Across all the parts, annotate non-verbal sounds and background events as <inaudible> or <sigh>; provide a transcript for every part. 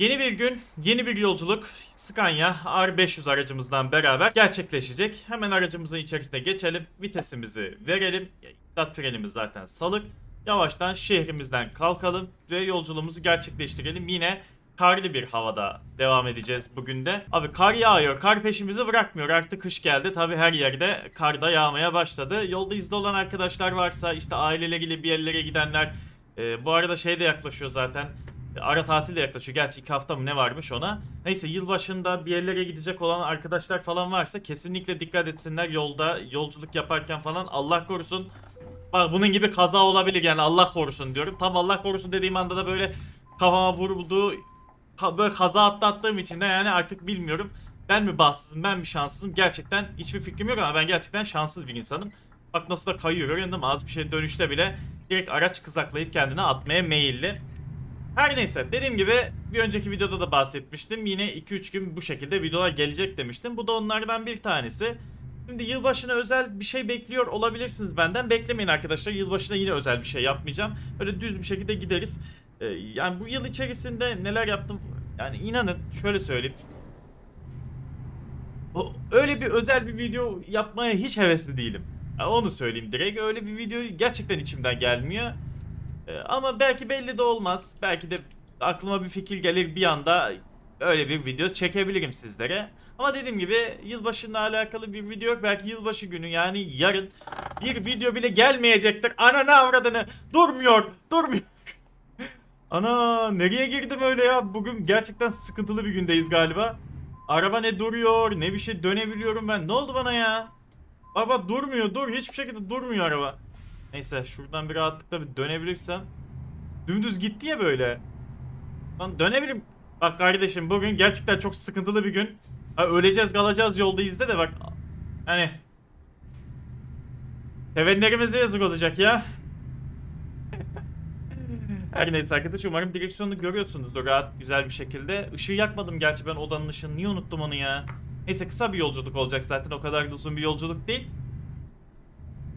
Yeni bir gün, yeni bir yolculuk Scania R500 aracımızdan beraber gerçekleşecek. Hemen aracımızın içerisine geçelim, vitesimizi verelim. İmdat frenimiz zaten salık. Yavaştan şehrimizden kalkalım ve yolculuğumuzu gerçekleştirelim. Yine karlı bir havada devam edeceğiz bugün de. Abi kar yağıyor, kar peşimizi bırakmıyor. Artık kış geldi. Tabi her yerde kar da yağmaya başladı. Yolda izli olan arkadaşlar varsa, işte aileleriyle bir yerlere gidenler. e, bu arada şey de yaklaşıyor zaten. Ara tatil de yaklaşıyor. Gerçi iki hafta mı ne varmış ona. Neyse yılbaşında bir yerlere gidecek olan arkadaşlar falan varsa kesinlikle dikkat etsinler yolda yolculuk yaparken falan Allah korusun. Bak bunun gibi kaza olabilir yani Allah korusun diyorum. Tam Allah korusun dediğim anda da böyle kafama vurdu. ka- Böyle kaza atlattığım için de yani artık bilmiyorum. Ben mi bahtsızım ben mi şanssızım gerçekten hiçbir fikrim yok ama ben gerçekten şanssız bir insanım. Bak nasıl da kayıyor görüyor musun? Az bir şey dönüşte bile direkt araç kızaklayıp kendine atmaya meyilli. Her neyse dediğim gibi bir önceki videoda da bahsetmiştim. Yine 2-3 gün bu şekilde videolar gelecek demiştim. Bu da onlardan bir tanesi. Şimdi yılbaşına özel bir şey bekliyor olabilirsiniz benden. Beklemeyin arkadaşlar. Yılbaşına yine özel bir şey yapmayacağım. Böyle düz bir şekilde gideriz. Ee, yani bu yıl içerisinde neler yaptım yani inanın şöyle söyleyeyim. O, öyle bir özel bir video yapmaya hiç hevesli değilim. Ya onu söyleyeyim direkt. Öyle bir video gerçekten içimden gelmiyor. Ee, ama belki belli de olmaz. Belki de aklıma bir fikir gelir bir anda öyle bir video çekebilirim sizlere. Ama dediğim gibi yılbaşıyla alakalı bir video yok. Belki yılbaşı günü yani yarın bir video bile gelmeyecektir. Ananı avradını durmuyor durmuyor. <laughs> Ana nereye girdim öyle ya? Bugün gerçekten sıkıntılı bir gündeyiz galiba. Araba ne duruyor ne bir şey dönebiliyorum ben. Ne oldu bana ya? Baba durmuyor dur hiçbir şekilde durmuyor araba. Neyse şuradan bir rahatlıkla bir dönebilirsem. Dümdüz gitti ya böyle. Lan dönebilirim. Bak kardeşim bugün gerçekten çok sıkıntılı bir gün. Ha, öleceğiz kalacağız yolda izle de bak. Hani. Sevenlerimize yazık olacak ya. <laughs> Her neyse arkadaş umarım direksiyonu görüyorsunuzdur rahat güzel bir şekilde. Işığı yakmadım gerçi ben odanın ışığını niye unuttum onu ya. Neyse kısa bir yolculuk olacak zaten o kadar da uzun bir yolculuk değil.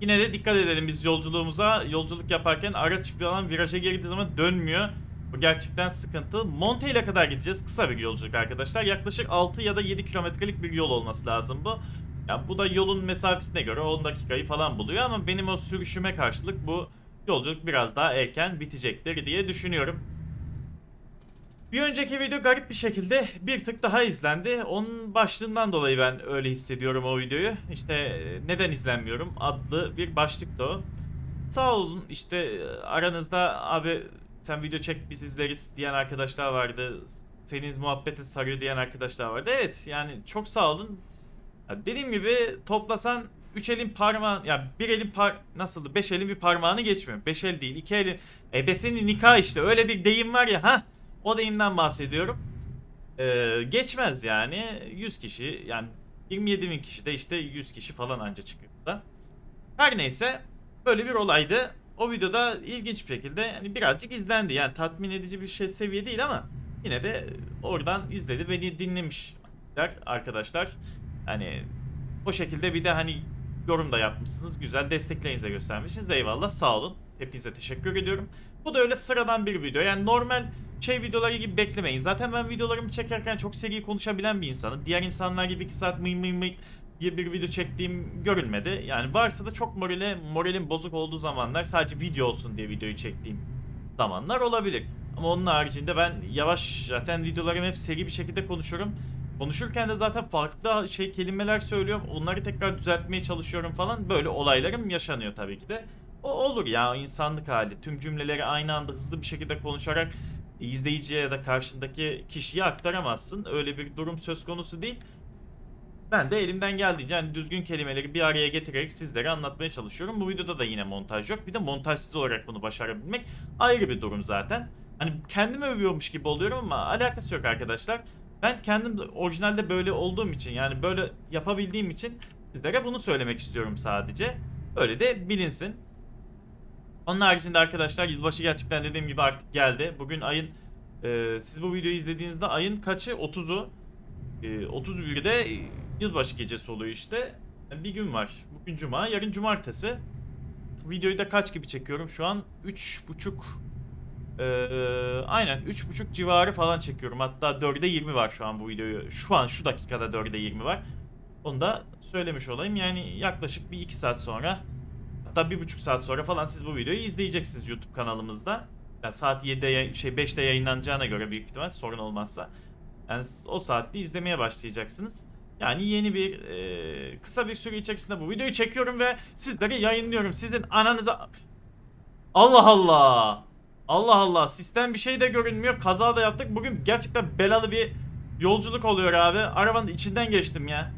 Yine de dikkat edelim biz yolculuğumuza. Yolculuk yaparken araç falan viraja girdiği zaman dönmüyor. Bu gerçekten sıkıntı. Monte ile kadar gideceğiz. Kısa bir yolculuk arkadaşlar. Yaklaşık 6 ya da 7 kilometrelik bir yol olması lazım bu. Ya bu da yolun mesafesine göre 10 dakikayı falan buluyor ama benim o sürüşüme karşılık bu yolculuk biraz daha erken bitecektir diye düşünüyorum. Bir önceki video garip bir şekilde bir tık daha izlendi. Onun başlığından dolayı ben öyle hissediyorum o videoyu. İşte e, neden izlenmiyorum adlı bir başlıktı o. Sağ olun işte e, aranızda abi sen video çek biz izleriz diyen arkadaşlar vardı. Senin muhabbete sarıyor diyen arkadaşlar vardı. Evet yani çok sağ olun. Ya dediğim gibi toplasan 3 elin parmağı ya bir elin par nasıldı 5 elin bir parmağını geçmiyor. 5 el değil 2 elin ebesinin nikah işte öyle bir deyim var ya ha o deyimden bahsediyorum. Ee, geçmez yani 100 kişi yani 27 bin kişi de işte 100 kişi falan anca çıkıyor da. Her neyse böyle bir olaydı. O videoda ilginç bir şekilde yani birazcık izlendi. Yani tatmin edici bir şey seviye değil ama yine de oradan izledi beni dinlemişler arkadaşlar. Hani o şekilde bir de hani yorum da yapmışsınız. Güzel desteklerinizi de göstermişsiniz. Eyvallah sağ olun. Hepinize teşekkür ediyorum. Bu da öyle sıradan bir video. Yani normal şey videoları gibi beklemeyin. Zaten ben videolarımı çekerken çok seri konuşabilen bir insanım. Diğer insanlar gibi 2 saat mıy mıy mıy diye bir video çektiğim görülmedi. Yani varsa da çok morale, moralim bozuk olduğu zamanlar sadece video olsun diye videoyu çektiğim zamanlar olabilir. Ama onun haricinde ben yavaş zaten videolarımı hep seri bir şekilde konuşuyorum. Konuşurken de zaten farklı şey kelimeler söylüyorum. Onları tekrar düzeltmeye çalışıyorum falan. Böyle olaylarım yaşanıyor tabii ki de. O olur ya insanlık hali. Tüm cümleleri aynı anda hızlı bir şekilde konuşarak izleyiciye ya da karşındaki kişiye aktaramazsın. Öyle bir durum söz konusu değil. Ben de elimden geldiğince hani düzgün kelimeleri bir araya getirerek sizlere anlatmaya çalışıyorum. Bu videoda da yine montaj yok. Bir de montajsız olarak bunu başarabilmek ayrı bir durum zaten. Hani kendimi övüyormuş gibi oluyorum ama alakası yok arkadaşlar. Ben kendim de orijinalde böyle olduğum için yani böyle yapabildiğim için sizlere bunu söylemek istiyorum sadece. Öyle de bilinsin. Onun haricinde arkadaşlar yılbaşı gerçekten dediğim gibi artık geldi. Bugün ayın e, siz bu videoyu izlediğinizde ayın kaçı? 30'u. E, 31'de yılbaşı gecesi oluyor işte. Yani bir gün var. Bugün cuma, yarın cumartesi. Videoyu da kaç gibi çekiyorum? Şu an 3.30 Ee, aynen 3.5 civarı falan çekiyorum. Hatta 4'e 20 var şu an bu videoyu. Şu an şu dakikada 4'e 20 var. Onu da söylemiş olayım. Yani yaklaşık bir 2 saat sonra hatta 1,5 saat sonra falan siz bu videoyu izleyeceksiniz YouTube kanalımızda. Yani saat 7'de yay- şey 5'te yayınlanacağına göre büyük ihtimal sorun olmazsa. Yani o saatte izlemeye başlayacaksınız. Yani yeni bir e, kısa bir süre içerisinde bu videoyu çekiyorum ve sizlere yayınlıyorum. Sizin ananıza... Allah Allah! Allah Allah sistem bir şey de görünmüyor. Kaza da yaptık. Bugün gerçekten belalı bir yolculuk oluyor abi. Arabanın içinden geçtim ya.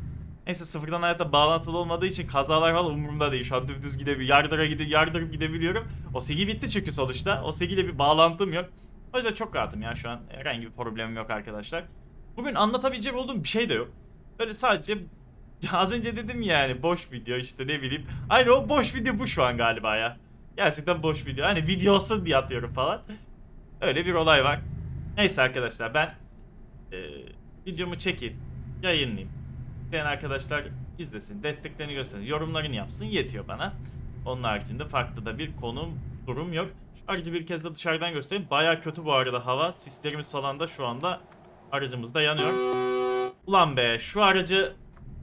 Neyse sıfırdan hayata bağlantılı olmadığı için kazalar falan umurumda değil. Şu an dümdüz gidebiliyorum. Yardıra gidip yardırıp gidebiliyorum. O segi bitti çünkü sonuçta. O segiyle bir bağlantım yok. O yüzden çok rahatım ya şu an. Herhangi bir problemim yok arkadaşlar. Bugün anlatabilecek olduğum bir şey de yok. Böyle sadece <laughs> az önce dedim yani boş video işte ne bileyim. Aynı o boş video bu şu an galiba ya. Gerçekten boş video. Hani video olsun diye atıyorum falan. Öyle bir olay var. Neyse arkadaşlar ben e, videomu çekeyim. Yayınlayayım. İsteyen arkadaşlar izlesin. Desteklerini göstersin. Yorumlarını yapsın. Yetiyor bana. Onun haricinde farklı da bir konum durum yok. Şu aracı bir kez de dışarıdan göstereyim. Baya kötü bu arada hava. Sislerimiz falan da şu anda aracımızda yanıyor. Ulan be şu aracı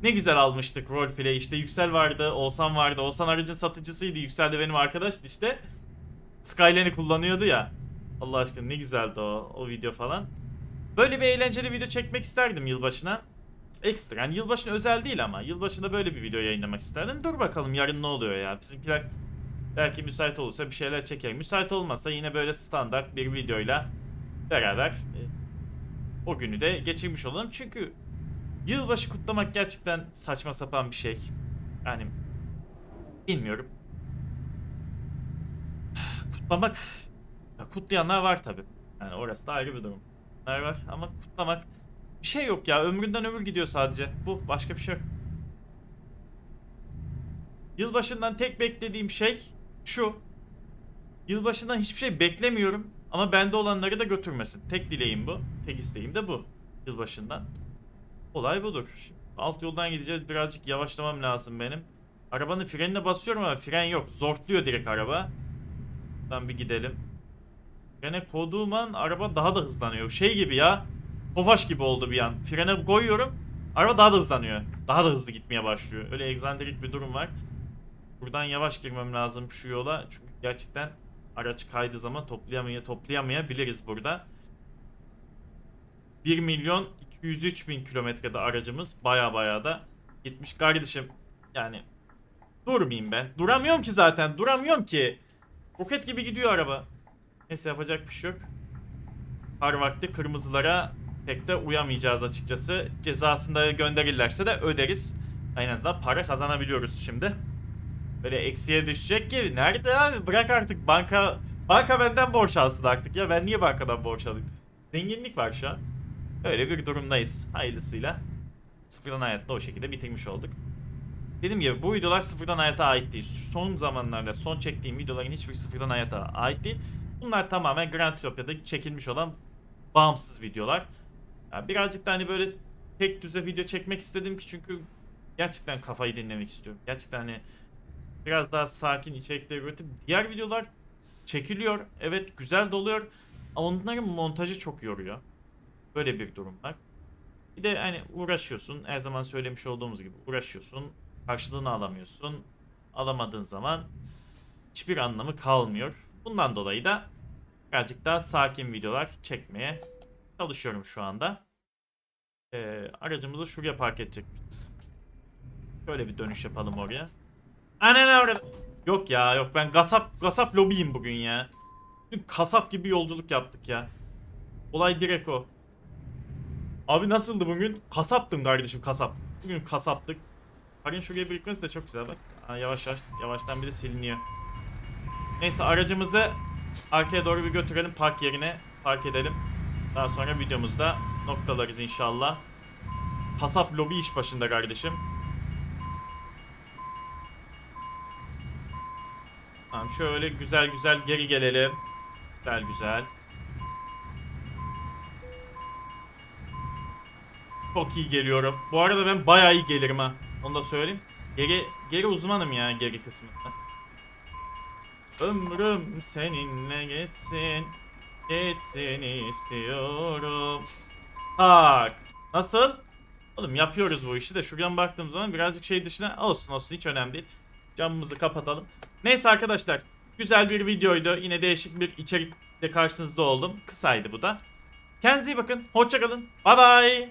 ne güzel almıştık roleplay işte Yüksel vardı, Oğuzhan vardı. Oğuzhan aracın satıcısıydı. Yüksel de benim arkadaştı işte. Skyline'i kullanıyordu ya. Allah aşkına ne güzeldi o, o video falan. Böyle bir eğlenceli video çekmek isterdim yılbaşına. Ekstra yani yılbaşına özel değil ama yılbaşında böyle bir video yayınlamak isterdim. Dur bakalım yarın ne oluyor ya. Bizimkiler belki müsait olursa bir şeyler çeker. Müsait olmazsa yine böyle standart bir videoyla beraber e, o günü de geçirmiş olalım. Çünkü Yılbaşı kutlamak gerçekten saçma sapan bir şey. Yani bilmiyorum. Kutlamak ya kutlayanlar var tabi. Yani orası da ayrı bir durum. Var ama kutlamak bir şey yok ya. Ömründen ömür gidiyor sadece. Bu başka bir şey yok. Yılbaşından tek beklediğim şey şu. Yılbaşından hiçbir şey beklemiyorum ama bende olanları da götürmesin. Tek dileğim bu. Tek isteğim de bu. Yılbaşından. Olay budur. Şimdi alt yoldan gideceğiz. Birazcık yavaşlamam lazım benim. Arabanın frenine basıyorum ama fren yok. Zortluyor direkt araba. Buradan bir gidelim. Frene koyduğum an araba daha da hızlanıyor. Şey gibi ya. Tofaş gibi oldu bir an. Frene koyuyorum. Araba daha da hızlanıyor. Daha da hızlı gitmeye başlıyor. Öyle egzantrik bir durum var. Buradan yavaş girmem lazım şu yola. Çünkü gerçekten araç kaydığı zaman toplayamaya toplayamayabiliriz burada. 1 milyon 203 bin kilometrede aracımız baya baya da gitmiş kardeşim. Yani durmayayım be. Duramıyorum ki zaten. Duramıyorum ki. Roket gibi gidiyor araba. Neyse yapacak bir şey yok. Har vakti kırmızılara pek de uyamayacağız açıkçası. Cezasını da gönderirlerse de öderiz. En azından para kazanabiliyoruz şimdi. Böyle eksiye düşecek ki nerede abi bırak artık banka banka benden borç alsın artık ya ben niye bankadan borç alayım? Zenginlik var şu an. Öyle bir durumdayız. Hayırlısıyla. Sıfırdan hayatta o şekilde bitirmiş olduk. Dediğim gibi bu videolar sıfırdan hayata ait değil. Son zamanlarda son çektiğim videoların hiçbir sıfırdan hayata ait değil. Bunlar tamamen Grand Utopia'da çekilmiş olan bağımsız videolar. Yani birazcık da hani böyle tek düze video çekmek istedim ki çünkü gerçekten kafayı dinlemek istiyorum. Gerçekten hani biraz daha sakin içerikler üretip diğer videolar çekiliyor. Evet güzel doluyor. Ama onların montajı çok yoruyor. Böyle bir durum var. Bir de hani uğraşıyorsun. Her zaman söylemiş olduğumuz gibi uğraşıyorsun. Karşılığını alamıyorsun. Alamadığın zaman hiçbir anlamı kalmıyor. Bundan dolayı da birazcık daha sakin videolar çekmeye çalışıyorum şu anda. Ee, aracımızı şuraya park edecekmişiz. Şöyle bir dönüş yapalım oraya. Anne orada. Yok ya yok ben gasap gasap lobiyim bugün ya. Bugün kasap gibi yolculuk yaptık ya. Olay direkt o. Abi nasıldı bugün? Kasaptım kardeşim kasap. Bugün kasaptık. Parin şuraya birikmesi de çok güzel bak. Aa, yavaş yavaş yavaştan bir de siliniyor. Neyse aracımızı arkaya doğru bir götürelim park yerine park edelim. Daha sonra videomuzda noktalarız inşallah. Kasap lobi iş başında kardeşim. Tamam şöyle güzel güzel geri gelelim. Güzel güzel. Çok iyi geliyorum. Bu arada ben bayağı iyi gelirim ha. Onu da söyleyeyim. Geri, geri uzmanım ya geri kısmında. Ömrüm seninle geçsin. Geçsin istiyorum. Tak. Nasıl? Oğlum yapıyoruz bu işi de şuradan baktığım zaman birazcık şey dışına olsun olsun hiç önemli değil. Camımızı kapatalım. Neyse arkadaşlar güzel bir videoydu. Yine değişik bir içerikle karşınızda oldum. Kısaydı bu da. Kendinize iyi bakın. Hoşçakalın. Bay bay.